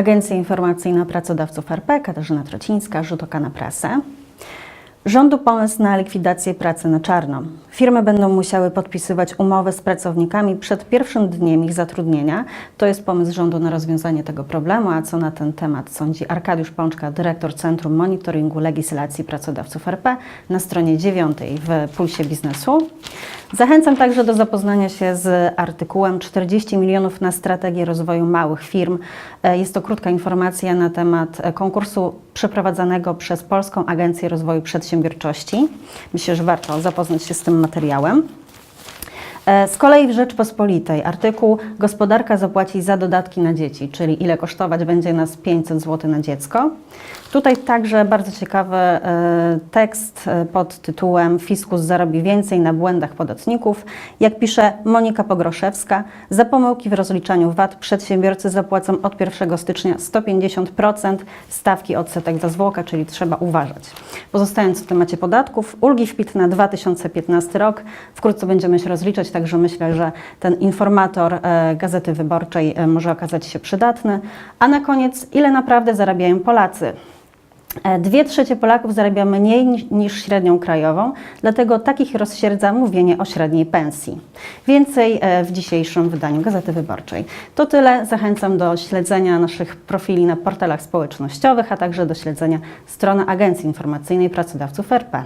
Agencja Informacyjna Pracodawców RP, Katarzyna Trocińska, Rzut Oka na prasę. Rządu pomysł na likwidację pracy na czarno. Firmy będą musiały podpisywać umowy z pracownikami przed pierwszym dniem ich zatrudnienia. To jest pomysł rządu na rozwiązanie tego problemu, a co na ten temat sądzi Arkadiusz Pączka, dyrektor Centrum Monitoringu Legislacji Pracodawców RP na stronie 9 w Pulsie Biznesu. Zachęcam także do zapoznania się z artykułem 40 milionów na strategię rozwoju małych firm. E, Jest to krótka informacja na temat e, konkursu przeprowadzanego przez Polską Agencję Rozwoju Przedsiębiorczości. Myślę, że warto zapoznać się z tym materiałem. E, Z kolei w Rzeczpospolitej artykuł Gospodarka zapłaci za dodatki na dzieci, czyli ile kosztować będzie nas 500 zł na dziecko. Tutaj także bardzo ciekawy e, tekst e, pod tytułem Fiskus zarobi więcej na błędach podatników. Jak pisze Monika Pogroszewska, za pomyłki w rozliczaniu VAT przedsiębiorcy zapłacą od 1 stycznia 150% stawki odsetek za zwłokę, czyli trzeba uważać. Pozostając w temacie podatków, ulgi w PIT na 2015 rok. Wkrótce będziemy się rozliczać, także myślę, że ten informator e, Gazety Wyborczej e, może okazać się przydatny. A na koniec, ile naprawdę zarabiają Polacy? E, Dwie trzecie Polaków zarabia mniej ni- niż średnią krajową, dlatego takich rozsierdza mówienie o średniej pensji. Więcej e, w dzisiejszym wydaniu Gazety Wyborczej. To tyle. Zachęcam do śledzenia naszych profili na portalach społecznościowych, a także do śledzenia strony Agencji Informacyjnej Pracodawców RP.